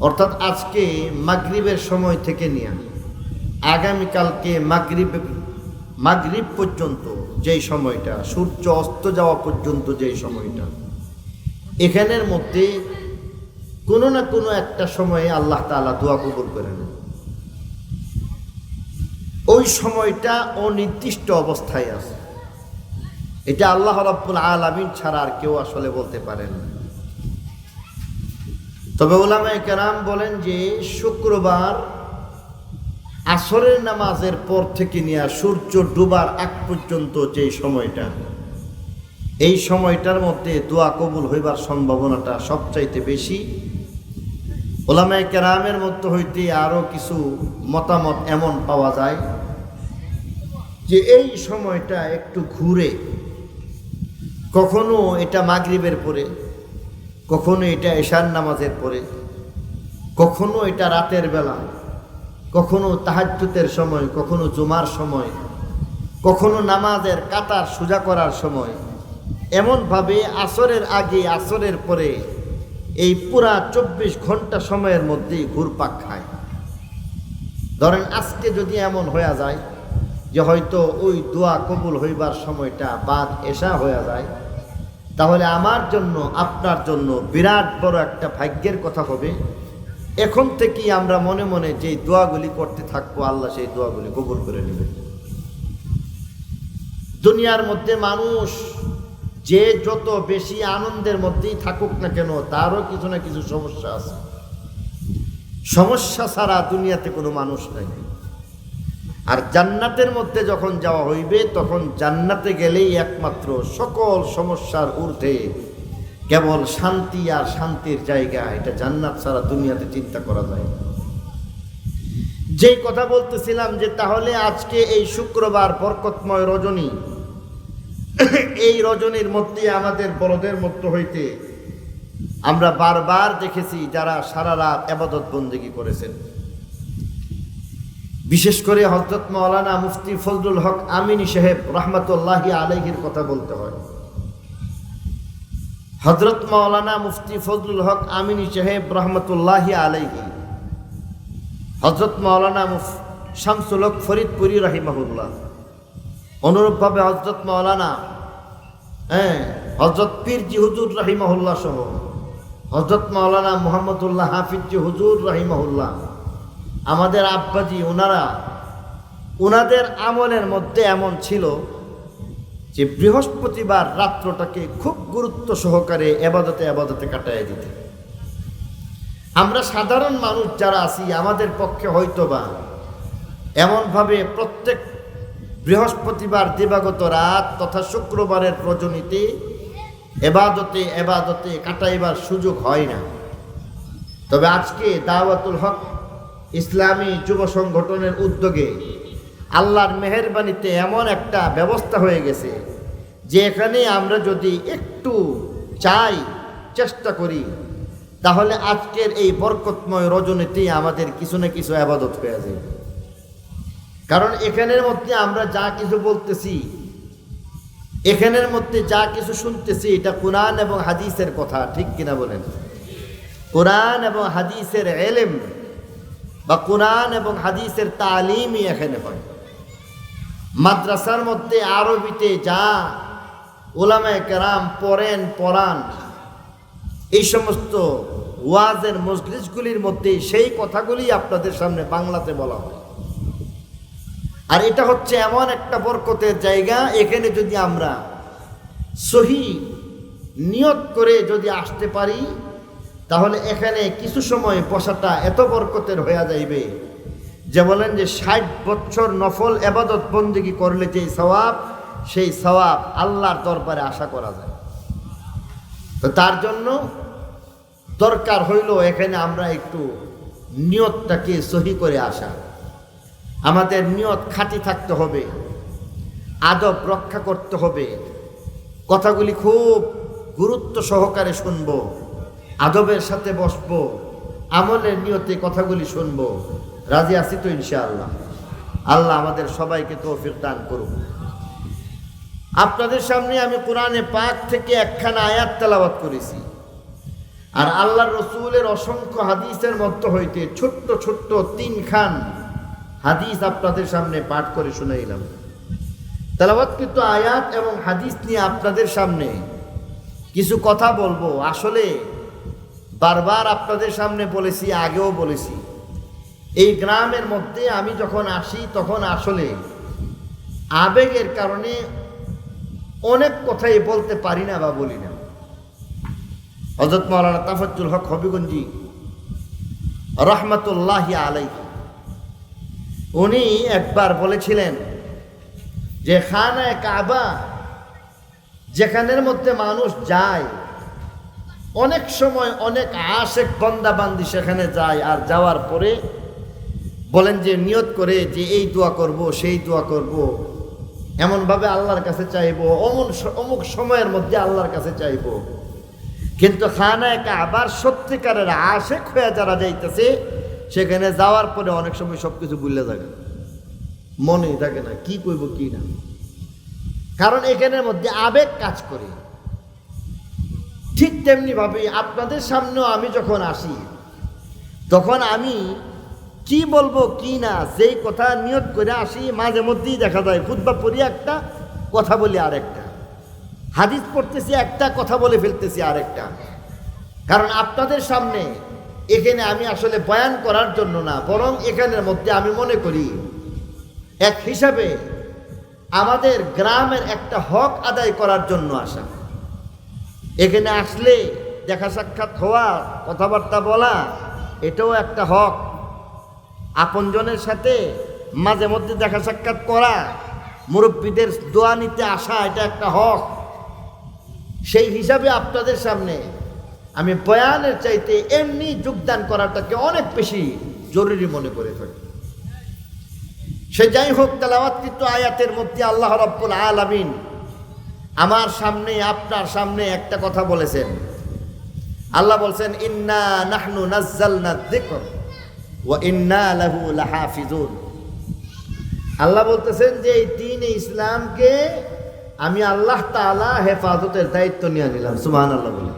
অর্থাৎ আজকে মাগরিবের সময় থেকে নিয়ে আগামীকালকে মাগরিব মাগরিব পর্যন্ত যেই সময়টা, সূর্য অস্ত যাওয়া পর্যন্ত যেই সময়টা, এখানের মধ্যে কোনো না কোনো একটা সময়ে আল্লাহ তাআলা দোয়া কবুল করে নেন। ওই সময়টা অনির্দিষ্ট অবস্থায় আছে। এটা আল্লাহ রাব্বুল আলামিন ছাড়া আর কেউ আসলে বলতে পারেন না। তবে ওলামায়ে কেরাম বলেন যে শুক্রবার আসরের নামাজের পর থেকে নিয়ে সূর্য ডুবার আগ পর্যন্ত যে সময়টা, এই সময়টার মধ্যে দোয়া কবুল হইবার সম্ভাবনাটা সবচাইতে বেশি। ওলামায়ে কেরামের মধ্যে হইতে আরও কিছু মতামত এমন পাওয়া যায় যে এই সময়টা একটু ঘুরে, কখনো এটা মাগরিবের পরে কখনো এটা এশার নামাজের পরে, কখনো এটা রাতের বেলা, কখনো তাহাজ্জুতের সময়, কখনো জুমার সময়, কখনো নামাজের কাতার সোজা করার সময়, এমনভাবে আসরের আগে, আসরের পরে এই পুরা চব্বিশ ঘণ্টা সময়ের মধ্যেই ঘুরপাক খায়। ধরেন আজকে যদি এমন হয়ে যায় যে হয়তো ওই দোয়া কবুল হইবার সময়টা বাদ এসা হয়ে যায় তাহলে আমার জন্য, আপনার জন্য বিরাট বড় একটা ভাগ্যের কথা হবে। এখন থেকেই আমরা মনে মনে যে দোয়াগুলি করতে থাকব, আল্লাহ সেই দোয়াগুলি কবুল করে নেবে। দুনিয়ার মধ্যে মানুষ যে যত বেশি আনন্দের মধ্যেই থাকুক না কেন, তারও কিছু না কিছু সমস্যা আছে। সমস্যা ছাড়া দুনিয়াতে কোনো মানুষ নাই। আর জান্নাতের মধ্যে যখন যাওয়া হইবে, তখন জান্নাতে গেলেই একমাত্র সকল সমস্যার ঊর্ধ্বে কেবল শান্তি আর শান্তির জায়গা, এটা জান্নাত ছাড়া দুনিয়াতে চিন্তা করা যায় যেই কথা বলতেছিলাম যে তাহলে আজকে এই শুক্রবার বরকতময় রজনী, এই রজনীর মধ্যে আমাদের বড়দের মধ্যে হইতে আমরা বারবার দেখেছি যারা সারা রাত আবাদত বন্দেগী করেছেন। বিশেষ করে হজরত মৌলানা মুফতি ফজলুল হক আমিনী সাহেব রহমতুল্লাহি আলহির কথা বলতে হয়। হজরত মৌলানা মুফতি ফজলুল হক আমিনী সাহেব রহমতুল্লাহি আলহি হজরত মৌলানা মুফ শামসুল হক ফরিদপুরি রাহিমাহুল্লাহ, অনুরূপভাবে হজরত মৌলানা হ্যাঁ হজরত পীরজি হুজুর রাহিমাহুল্লাহ সহ হজরত মৌলানা মোহাম্মদুল্লাহ হাফিজি হুজুর রাহিমাহুল্লাহ আমাদের আব্বাজি ওনারা ওনাদের আমলের মধ্যে এমন ছিল যে বৃহস্পতিবার রাত্রটাকে খুব গুরুত্ব সহকারে এবাদতে এবাদতে কাটায় দিতে আমরা সাধারণ মানুষ যারা আছি, আমাদের পক্ষে হয়তোবা এমনভাবে প্রত্যেক বৃহস্পতিবার দিবাগত রাত তথা শুক্রবারের রজনীতে এবাদতে এবাদতে কাটাইবার সুযোগ হয় না। তবে আজকে দাওয়াতুল হক ইসলামী যুব সংগঠনের উদ্যোগে আল্লাহর মেহরবানিতে এমন একটা ব্যবস্থা হয়ে গেছে যে এখানে আমরা যদি একটু চাই, চেষ্টা করি, তাহলে আজকের এই বরকতময় রজনীতেই আমাদের কিছু না কিছু আবাদত হয়ে যাবে। কারণ এখানের মধ্যে আমরা যা কিছু বলতেছি, এখানের মধ্যে যা কিছু শুনতেছি, এটা কোরআন এবং হাদিসের কথা, ঠিক কিনা বলেন? কোরআন এবং হাদিসের এলেম বা কোরআন এবং হাদিসের তালিমই এখানে হয়। মাদ্রাসার মধ্যে আরবিতে যা ওলামায় কেরাম পড়েন, পড়ান, এই সমস্ত ওয়াজের মজলিসগুলির মধ্যে সেই কথাগুলি আপনাদের সামনে বাংলাতে বলা হয়। আর এটা হচ্ছে এমন একটা বরকতের জায়গা, এখানে যদি আমরা সহি নিয়ত করে যদি আসতে পারি তাহলে এখানে কিছু সময় বসাটা এত বরকতের হয়ে যাইবে যে বলেন যে ষাট বছর নফল এবাদত বন্দিগি করলে যে সওয়াব, সেই সওয়াব আল্লাহর দরবারে আশা করা যায়। তো তার জন্য দরকার হইল এখানে আমরা একটু নিয়তটাকে সহি করে আসা। আমাদের নিয়ত খাঁটি থাকতে হবে, আদব রক্ষা করতে হবে। কথাগুলি খুব গুরুত্ব সহকারে শুনব। আদবের সাথে বসবো, আমলের নিয়তে কথাগুলি শুনব। রাজি আছি তো ইনশাআল্লাহ। আল্লাহ আমাদের সবাইকে তৌফিক দান করুন আপনাদের সামনে আমি কোরআনে পাক থেকে একখানা আয়াত তেলাওয়াত করেছি। আর আল্লাহ রসুলের অসংখ্য হাদিসের মধ্য হইতে ছোট্ট ছোট্ট তিন খান হাদিস আপনাদের সামনে পাঠ করে শুনাইলাম। তেলাবাতকৃত আয়াত এবং হাদিস নিয়ে আপনাদের সামনে কিছু কথা বলব। আসলে বারবার আপনাদের সামনে বলেছি, আগেও বলেছি। এই গ্রামের মধ্যে আমি যখন আসি, তখন আসলে আবেগের কারণে অনেক কথাই বলতে পারি না বা বলি না। হজরত মৌলানা তাফাজ্জুল হক হবিগঞ্জি রহমতুল্লাহ আলাই উনি একবার বলেছিলেন যে, খানায় কাবা, যেখানের মধ্যে মানুষ যায় অনেক সময় অনেক আশেক বন্দাবান্দি সেখানে যায় আর যাওয়ার পরে বলেন যে নিয়ত করে যে এই দোয়া করব, সেই দোয়া করব। এমনভাবে আল্লাহর কাছে চাইব, অমন অমুক সময়ের মধ্যে আল্লাহর কাছে চাইব। কিন্তু খানায় আবার সত্যিকারের আশেক হয়ে যারা যাইতেছে, সেখানে যাওয়ার পরে অনেক সময় সব কিছু ভুলে থাকে। মনে থাকে না, কি করব কি না। কারণ এখানের মধ্যে আবেগ কাজ করে। ঠিক তেমনি ভাবে আপনাদের সামনেও আমি যখন আসি, তখন আমি কি বলব কি না যেই কথা নিয়ত করে আসি, মাঝে মধ্যেই দেখা যায় খুদ্া পড়ি একটা কথা বলি আরেকটা। হাদিস পড়তেছি একটা, কথা বলে ফেলতেছি আরেকটা। কারণ আপনাদের সামনে এখানে আমি আসলে বয়ান করার জন্য না, বরং এখানের মধ্যে আমি মনে করি, এক হিসাবে আমাদের গ্রামের একটা হক আদায় করার জন্য আসা। এখানে আসলে দেখা সাক্ষাৎ হওয়া, কথাবার্তা বলা, এটাও একটা হক। আপনজনের সাথে মাঝে মধ্যে দেখা সাক্ষাৎ করা, মুরব্বীদের দোয়া নিতে আসা, এটা একটা হক। সেই হিসাবে আপনাদের সামনে আমি বয়ানের চাইতে এমনি যোগদান করাটাকে অনেক বেশি জরুরি মনে করে থাকি। সে যাই হোক তেলাওয়াতকৃত আয়াতের মধ্যে আল্লাহ রব্বুল আলামিন আমার সামনে, আপনার সামনে একটা কথা বলেছেন। আল্লাহ বলছেন, ইন্না নাহনু নাজ্জালনা যিকর ওয়া ইন্না লাহু লাহাফিজুন। আল্লাহ বলতেছেন যে, এই দিন ইসলামকে আমি আল্লাহ তাআলা হেফাজতের দায়িত্ব নিয়ে নিলাম। সুবহানাল্লাহ বলে।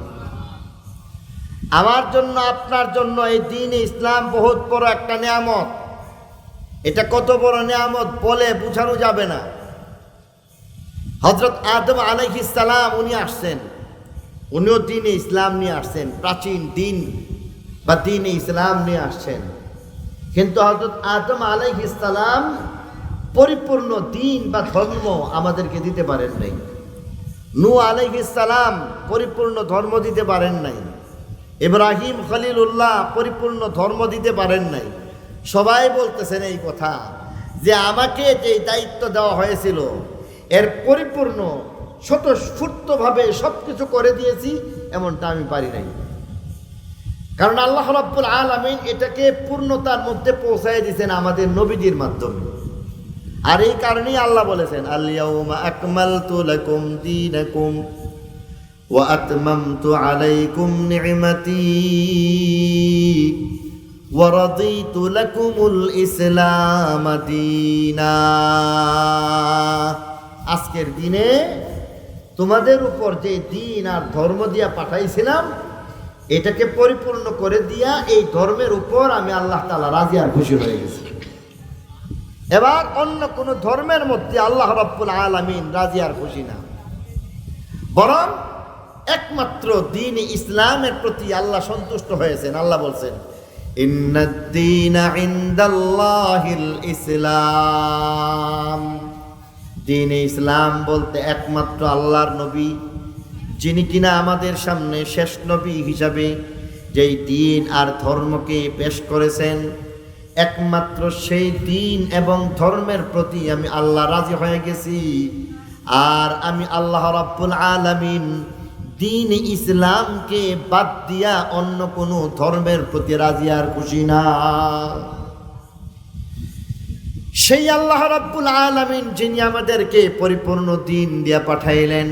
আমার জন্য, আপনার জন্য এই দিন ইসলাম বহুত বড় একটা নিয়ামত। এটা কত বড় নিয়ামত বলে বুঝানো যাবে না। হজরত আদম সালাম উনি আসছেন। উনিও দিনে ইসলাম নিয়ে আসছেন, প্রাচীন দিন বা দিনে ইসলাম নিয়ে আসছেন। কিন্তু হজরত আদম সালাম পরিপূর্ণ দিন বা ধর্ম আমাদেরকে দিতে পারেন নাই। নু সালাম পরিপূর্ণ ধর্ম দিতে পারেন নাই। ইব্রাহিম খলিলুল্লাহ পরিপূর্ণ ধর্ম দিতে পারেন নাই। সবাই বলতেছেন এই কথা যে আমাকে যে দায়িত্ব দেওয়া হয়েছিল এর পরিপূর্ণ স্বতঃস্ফূর্তভাবে সব কিছু করে দিয়েছি, এমনটা আমি পারি নাই। কারণ আল্লাহ রাব্বুল আলমিন এটাকে পূর্ণতার মধ্যে পৌঁছায় দিয়েছেন আমাদের নবীজির মাধ্যমে। আর এই কারণেই আল্লাহ বলেছেন আল্লাউমা আকমাল লাকুম দীনাকুম ওয়া আতমামতু আলাইকুম নি'মাতি ওয়া রাদিতু লাকুমুল আজকের দিনে তোমাদের উপর যে দিন আর ধর্ম দিয়া পাঠাইছিলাম, এটাকে পরিপূর্ণ করে দিয়া এই ধর্মের উপর আমি আল্লাহ তালা রাজি আর খুশি হয়ে গেছি। এবার অন্য কোনো ধর্মের মধ্যে আল্লাহ রব্বুল আলমিন রাজি আর খুশি না। বরং একমাত্র দিন ইসলামের প্রতি আল্লাহ সন্তুষ্ট হয়েছেন, আল্লাহ বলছেন ইসলাম। দিন ইসলাম বলতে একমাত্র আল্লাহর নবী, যিনি কিনা আমাদের সামনে শেষ নবী হিসাবে যেই দিন আর ধর্মকে পেশ করেছেন, একমাত্র সেই দিন এবং ধর্মের প্রতি আমি আল্লাহ রাজি হয়ে গেছি। আর আমি আল্লাহ রাব্বুল আলামিন দিন ইসলামকে বাদ দিয়া অন্য কোনো ধর্মের প্রতি রাজি আর খুশি না। সেই আল্লাহ রাব্বুল আলমিন যিনি আমাদেরকে পরিপূর্ণ দিন দিয়া পাঠাইলেন,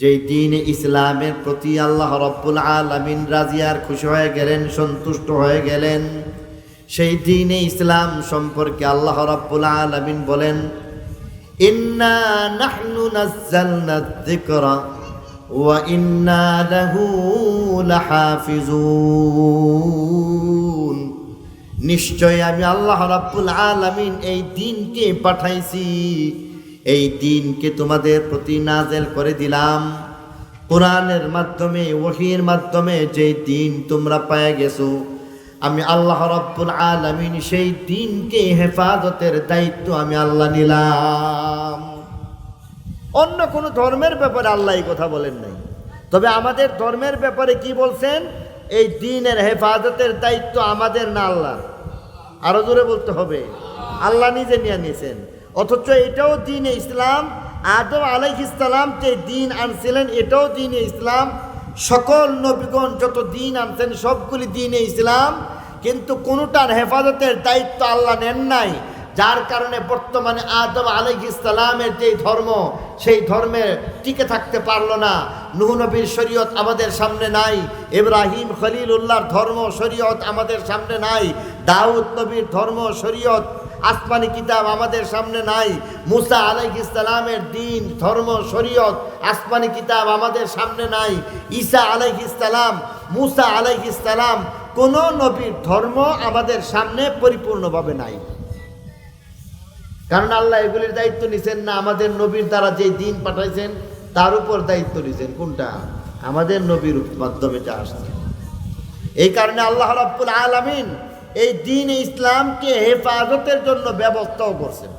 যেই দিন ইসলামের প্রতি আল্লাহ রব্বুল আলমিন রাজিয়ার খুশি হয়ে গেলেন, সন্তুষ্ট হয়ে গেলেন, সেই দিনে ইসলাম সম্পর্কে আল্লাহ রব্বুল আলমিন বলেন, ইন্না ওয়া ইন্না লাহাফিজুন। নিশ্চয় আমি আল্লাহ রাব্বুল আলামিন এই দিনকে পাঠাইছি। এই দিনকে তোমাদের প্রতি নাজেল করে দিলাম। কোরআনের মাধ্যমে, ওহির মাধ্যমে যে দিন তোমরা পেয়ে গেছো, আমি আল্লাহ রাব্বুল আলামিন সেই দিনকে হেফাজতের দায়িত্ব আমি আল্লাহ নিলাম। অন্য কোনো ধর্মের ব্যাপারে আল্লাহ এই কথা বলেন নাই। তবে আমাদের ধর্মের ব্যাপারে কি বলছেন? এই দিনের হেফাজতের দায়িত্ব আমাদের না আল্লাহ আরও জোরে বলতে হবে। আল্লাহ নিজে নিয়ে নিয়েছেন। অথচ এটাও দিন ইসলাম, আদম আলাইহ ইসলাম যে দিন আনছিলেন, এটাও দিন ইসলাম। সকল নবীগণ যত দিন আনছেন, সবগুলি দিন ইসলাম। কিন্তু কোনোটার হেফাজতের দায়িত্ব আল্লাহ নেন নাই। যার কারণে বর্তমানে আদম আলাইহ ইসলামের যে ধর্ম, সেই ধর্মে টিকে থাকতে পারল না। নুহ নবীর শরীয়ত আমাদের সামনে নাই, ইব্রাহিম খলিলুল্লাহর ধর্ম শরীয়ত আমাদের সামনে নাই, দাউদ নবীর ধর্ম শরীয়ত, আসমানি কিতাব আমাদের সামনে নাই, মুসা আলাইহ ইসলামের দিন ধর্ম শরীয়ত, আসমানি কিতাব আমাদের সামনে নাই, ঈসা আলাইহ ইসলাম মুসা আলাইহ ইসলাম কোন নবীর ধর্ম আমাদের সামনে পরিপূর্ণভাবে নাই। কারণ আল্লাহ এগুলির দায়িত্ব নিছেন না, আমাদের নবীর দ্বারা যে দিন পাঠাইছেন, তার উপর দায়িত্ব নিছেন। কোনটা? আমাদের নবীর মাধ্যমে যা আসছে। এই কারণে আল্লাহ রাব্বুল আলামিন এই দিন ইসলামকে হেফাজতের জন্য ব্যবস্থাও করছেন।